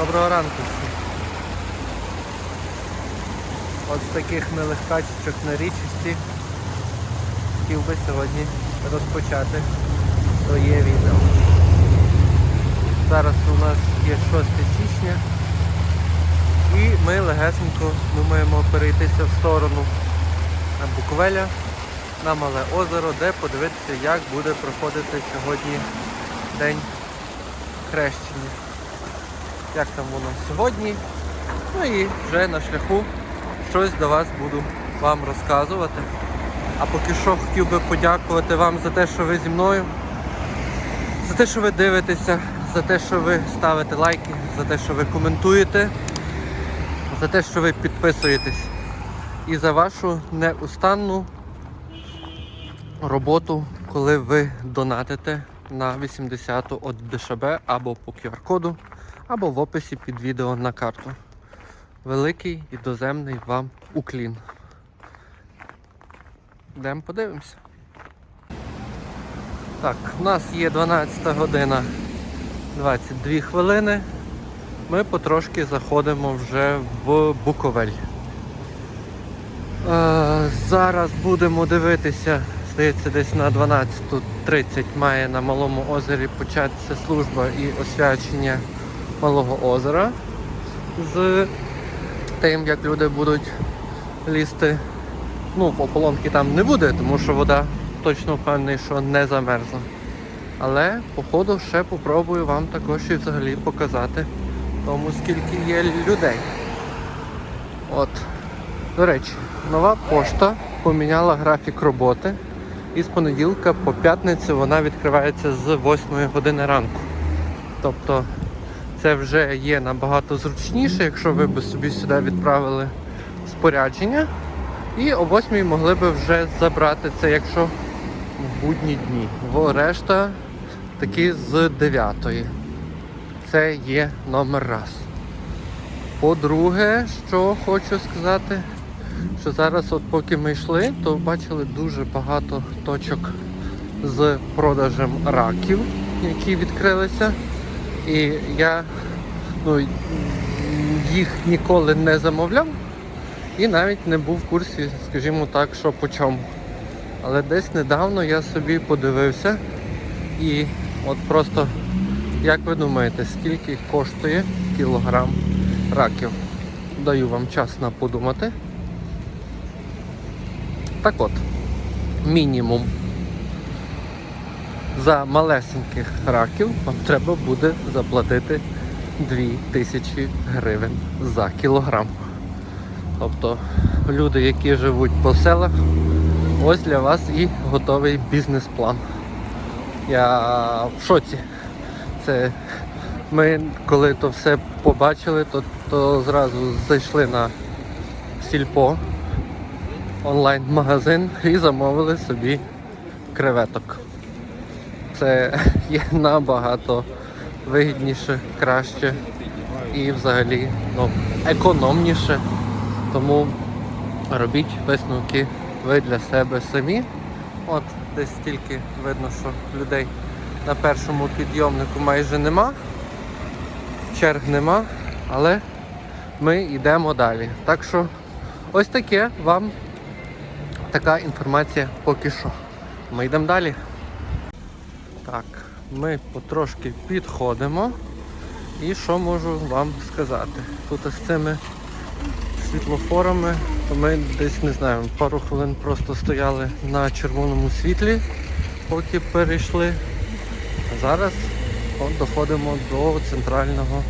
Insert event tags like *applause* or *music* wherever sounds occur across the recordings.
Доброго ранку всім. От з таких милих качечок на річці хотів би сьогодні розпочати своє відео. Зараз у нас є 6 січня і ми легесенько думаємо перейтися в сторону Буковеля на Мале озеро, де подивитися, як буде проходити сьогодні день хрещення. Як там воно сьогодні. Ну і вже на шляху щось до вас буду вам розказувати. А поки що хотів би подякувати вам за те, що ви зі мною, за те, що ви дивитеся, за те, що ви ставите лайки, за те, що ви коментуєте, за те, що ви підписуєтесь і за вашу неустанну роботу, коли ви донатите на 80 от ДШБ або по QR-коду, або в описі під відео на карту. Великий і доземний вам уклін. Йдемо подивимося. Так, у нас є 12 година 22 хвилини. Ми потрошки заходимо вже в Буковель. Е, зараз будемо дивитися, здається, десь на 12.30 має на Малому озері початися служба і освячення Малого озера з тим, як люди будуть лізти. Ну, ополонки там не буде, тому що вода точно впевнений, що не замерзла. Але, походу, ще попробую вам також і взагалі показати тому, скільки є людей. От. До речі, нова пошта поміняла графік роботи. І з понеділка по п'ятницю вона відкривається з 8 години ранку. Тобто це вже є набагато зручніше, якщо ви б собі сюди відправили спорядження. І о 8 могли б вже забрати це, якщо в будні дні. Бо решта таки з 9. Це є номер раз. По-друге, що хочу сказати, що зараз, от поки ми йшли, то бачили дуже багато точок з продажем раків, які відкрилися. І я ну, їх ніколи не замовляв і навіть не був в курсі, скажімо так, що по чому. Але десь недавно я собі подивився і от просто, як ви думаєте, скільки коштує кілограм раків? Даю вам час на подумати. Так от, мінімум за малесеньких раків вам треба буде заплатити 2000 гривень за кілограм. Тобто люди, які живуть по селах, ось для вас і готовий бізнес-план. Я в шоці. Це ми, коли то все побачили, то, то зразу зайшли на сільпо онлайн-магазин і замовили собі креветок. Це є набагато вигідніше, краще і взагалі ну, економніше. Тому робіть висновки ви для себе самі. От десь стільки видно, що людей на першому підйомнику майже нема, черг нема, але ми йдемо далі. Так що ось таке вам така інформація поки що. Ми йдемо далі. Ми потрошки підходимо. І що можу вам сказати? Тут з цими світлофорами, ми десь не знаю, пару хвилин просто стояли на червоному світлі, поки перейшли. А зараз от, доходимо до центрального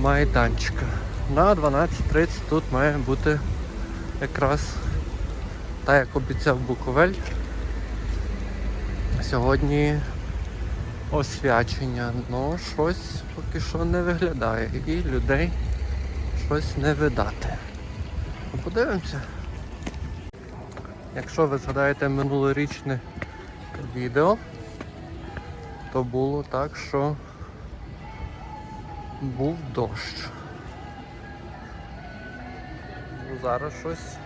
майданчика. На 12.30 тут має бути якраз так як обіцяв Буковель. Сьогодні освячення, ну щось поки що не виглядає і людей щось не видати. Ну, Подивимося. Якщо ви згадаєте минулорічне відео, то було так, що був дощ. Ну, Зараз щось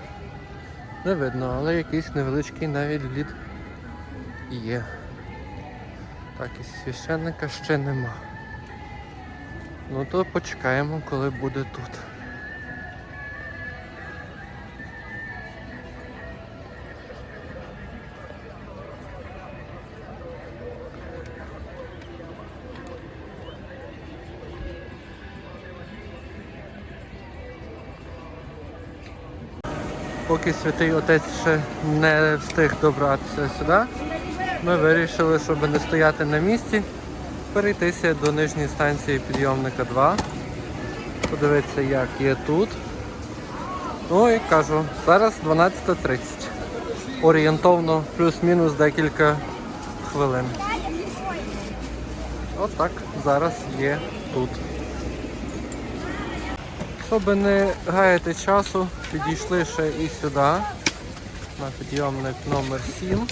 не видно, але якийсь невеличкий навіть лід є. Так, і священника ще нема. Ну то почекаємо, коли буде тут. Поки святий отець ще не встиг добратися сюди, ми вирішили, щоб не стояти на місці, перейтися до нижньої станції підйомника 2, подивитися, як є тут. Ну і кажу, зараз 12.30. Орієнтовно плюс-мінус декілька хвилин. Отак зараз є тут. Щоб не гаяти часу, підійшли ще і сюди, на підйомник номер 7.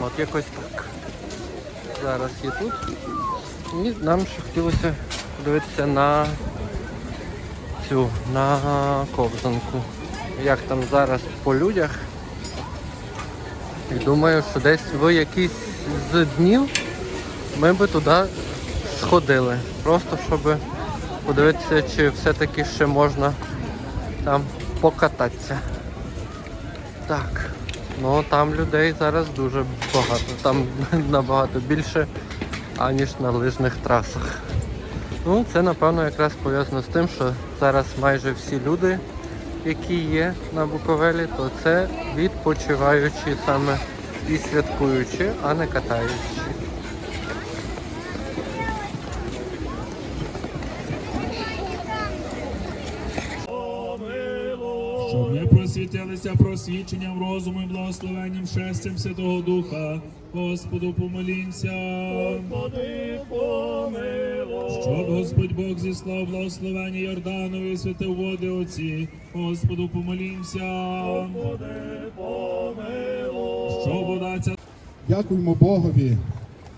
От якось так. Зараз є тут. І нам ще хотілося подивитися на цю, на ковзанку. Як там зараз по людях. І думаю, що десь в якийсь з днів ми би туди сходили. Просто щоб подивитися, чи все-таки ще можна там покататися. Так. Ну там людей зараз дуже багато. Там *laughs* набагато більше, аніж на лижних трасах. Ну, це напевно якраз пов'язано з тим, що зараз майже всі люди, які є на Буковелі, то це відпочиваючі саме і святкуючі, а не катаючі. Щоб ми просвітилися просвіченням розуму і благословенням шестям Святого Духа, Господу помолімся. Господи, помилуй. Щоб Господь Бог зіслав благословення Йорданові, святив води оці, Господу помолімся. Господи, помилуй. Щоб вода ця Дякуємо Богові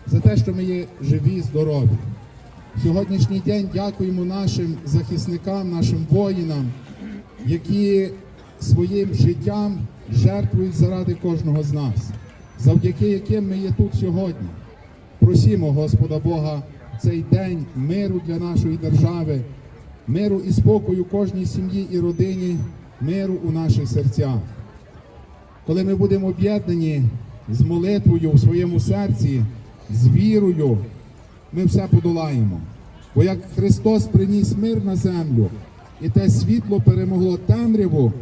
за те, що ми є живі, здорові. Сьогоднішній день дякуємо нашим захисникам, нашим воїнам, які своїм життям жертвують заради кожного з нас, завдяки яким ми є тут сьогодні. Просімо Господа Бога цей день миру для нашої держави, миру і спокою кожній сім'ї і родині, миру у наших серцях коли ми будемо об'єднані з молитвою в своєму серці, з вірою, ми все подолаємо. Бо як Христос приніс мир на землю, і те світло перемогло темряву,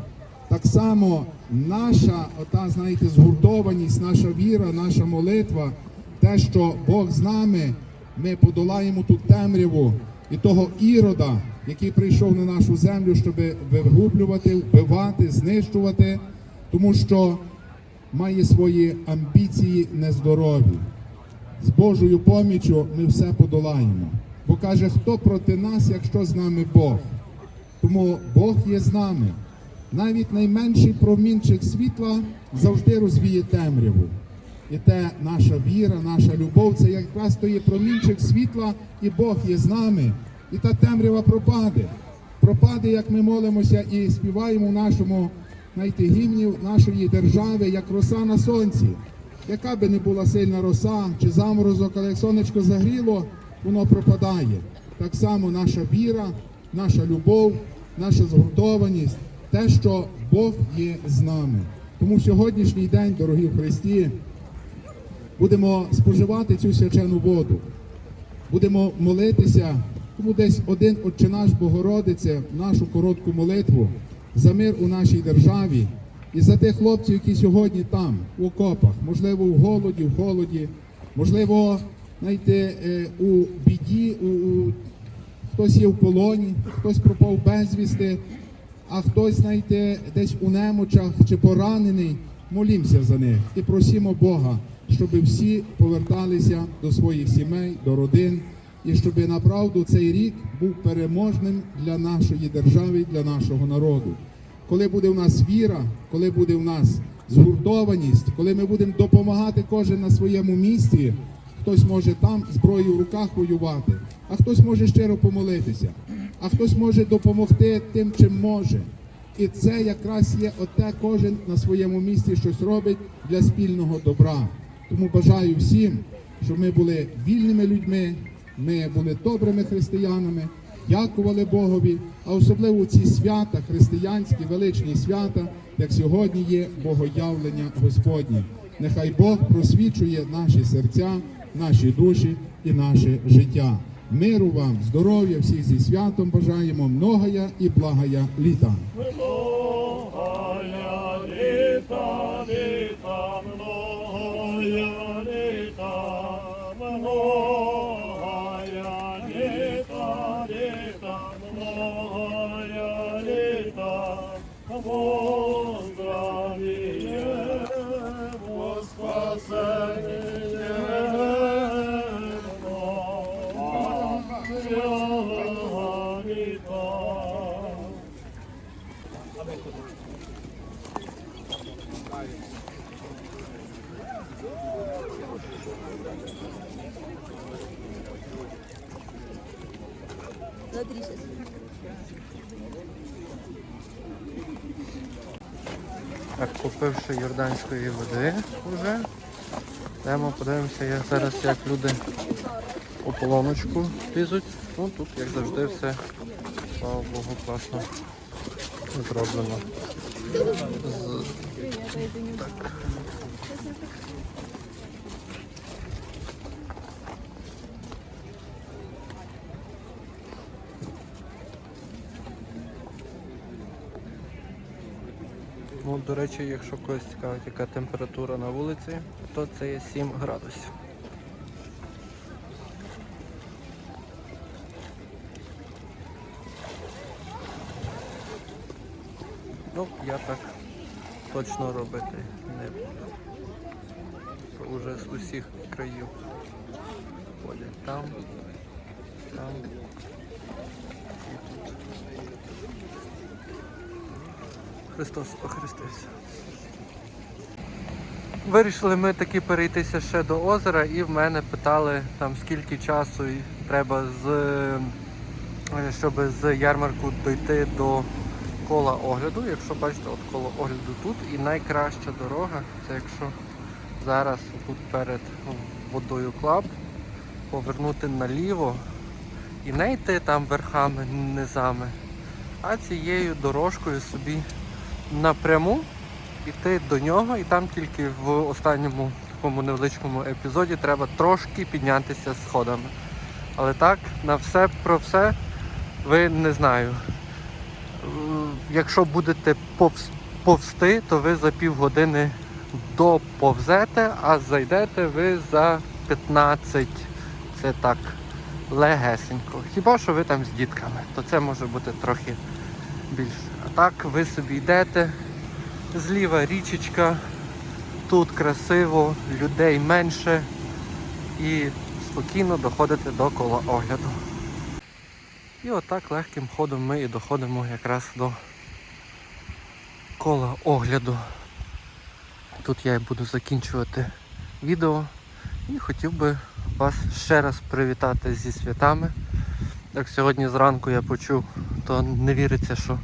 так само наша, ота, знаєте, згуртованість, наша віра, наша молитва, те, що Бог з нами, ми подолаємо ту темряву і того ірода, який прийшов на нашу землю, щоб вигублювати, вбивати, знищувати, тому що має свої амбіції нездорові. З Божою поміччю ми все подолаємо. Бо каже, хто проти нас, якщо з нами Бог. Тому Бог є з нами. Навіть найменший промінчик світла завжди розвіє темряву. І те наша віра, наша любов, це якраз то є промінчик світла, і Бог є з нами. І та темрява пропаде. Пропаде, як ми молимося і співаємо в нашому знаєте, гімні нашої держави, як роса на сонці. Яка би не була сильна роса чи заморозок, але як сонечко загріло, воно пропадає. Так само наша віра, наша любов, наша згуртованість, те, що Бог є з нами. Тому сьогоднішній день, дорогі в Христі, будемо споживати цю свячену воду, будемо молитися, тому десь один Отче наш Богородице, нашу коротку молитву за мир у нашій державі і за тих хлопців, які сьогодні там, у окопах, можливо, в голоді, в холоді, можливо, знаєте, е, у біді, у, у хтось є в полоні, хтось пропав безвісти, а хтось, знаєте, десь у немочах чи поранений. Молімося за них і просімо Бога, щоб всі поверталися до своїх сімей, до родин, і щоб направду цей рік був переможним для нашої держави, для нашого народу. Коли буде в нас віра, коли буде в нас згуртованість, коли ми будемо допомагати кожен на своєму місці, хтось може там зброю в руках воювати, а хтось може щиро помолитися, а хтось може допомогти тим, чим може. І це якраз є оте, кожен на своєму місці щось робить для спільного добра. Тому бажаю всім щоб ми були вільними людьми, ми були добрими християнами, дякували Богові, а особливо ці свята, християнські величні свята, як сьогодні є богоявлення Господнє. Нехай Бог просвічує наші серця, наші душі і наше життя. Миру вам, здоров'я, всіх зі святом бажаємо, многая і благая літа. Многая літа, літа, Так, купивши йорданської води вже. Йдемо, подивимося, як зараз як люди у полоночку лізуть. Ну тут, як завжди, все, слава Богу, класно зроблено. З... Так. Ну, до речі, якщо когось цікавить, яка температура на вулиці, то це є 7 градусів. Ну, я так точно робити не буду. Це Уже з усіх країв ходять там, там і тут. Христос охрестився. Вирішили ми таки перейтися ще до озера і в мене питали там скільки часу треба з е, щоб з ярмарку дойти до кола огляду. Якщо бачите, от коло огляду тут і найкраща дорога, це якщо зараз тут перед водою клаб повернути наліво і не йти там верхами, низами, а цією дорожкою собі напряму йти до нього, і там тільки в останньому такому невеличкому епізоді треба трошки піднятися сходами. Але так, на все про все ви не знаю. Якщо будете повз- повзти, то ви за півгодини доповзете, а зайдете ви за 15. Це так легесенько. Хіба що ви там з дітками, то це може бути трохи більше. Так ви собі йдете, зліва річечка, тут красиво, людей менше і спокійно доходите до кола огляду. І отак легким ходом ми і доходимо якраз до кола огляду. Тут я і буду закінчувати відео і хотів би вас ще раз привітати зі святами. Як сьогодні зранку я почув, то не віриться, що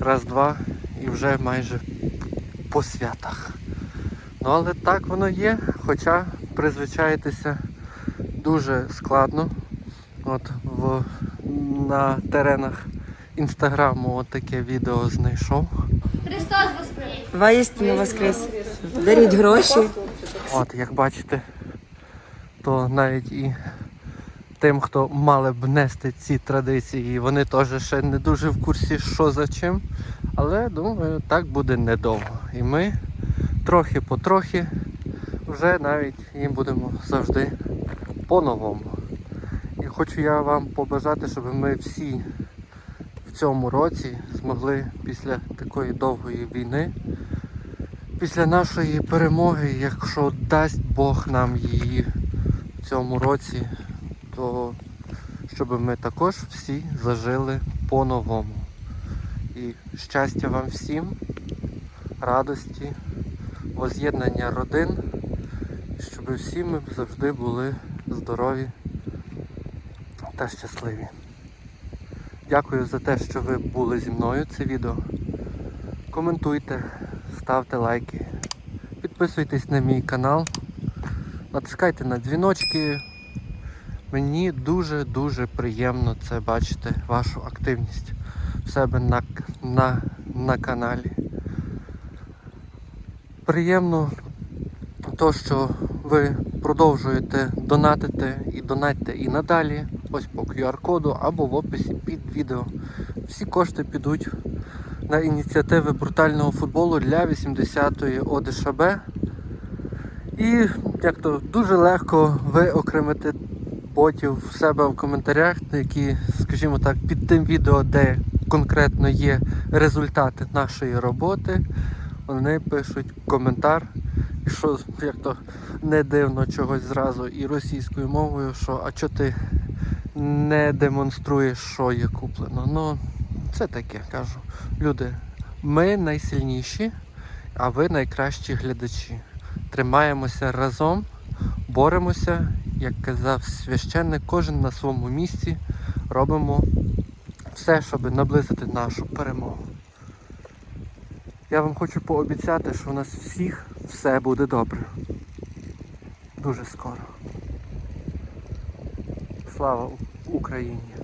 раз-два і вже майже по святах. Ну але так воно є, хоча призвичаєтеся дуже складно. От в, на теренах інстаграму от таке відео знайшов. Христос Воскрес! Воістину воскрес. Даріть гроші. От, як бачите, то навіть і тим, хто мали б нести ці традиції, вони теж ще не дуже в курсі, що за чим. Але думаю, так буде недовго. І ми трохи потрохи вже навіть їм будемо завжди по-новому. І хочу я вам побажати, щоб ми всі в цьому році змогли після такої довгої війни після нашої перемоги, якщо дасть Бог нам її в цьому році, то щоб ми також всі зажили по-новому. І щастя вам всім, радості, воз'єднання родин, щоб всі ми завжди були здорові та щасливі. Дякую за те, що ви були зі мною це відео. Коментуйте, ставте лайки, підписуйтесь на мій канал. натискайте на дзвіночки. Мені дуже-дуже приємно це бачити, вашу активність в себе на, на, на каналі. Приємно то, що ви продовжуєте донатити і донатьте і надалі, ось по QR-коду або в описі під відео. Всі кошти підуть на ініціативи брутального футболу для 80-ї ОДШБ. І як то дуже легко виокремити ботів в себе в коментарях, які, скажімо так, під тим відео, де конкретно є результати нашої роботи, вони пишуть коментар. Що як то не дивно чогось зразу і російською мовою, що а чого ти не демонструєш, що є куплено. Ну, це таке кажу. Люди, ми найсильніші, а ви найкращі глядачі. Тримаємося разом, боремося, як казав священник, кожен на своєму місці робимо все, щоб наблизити нашу перемогу. Я вам хочу пообіцяти, що у нас всіх все буде добре. Дуже скоро. Слава Україні!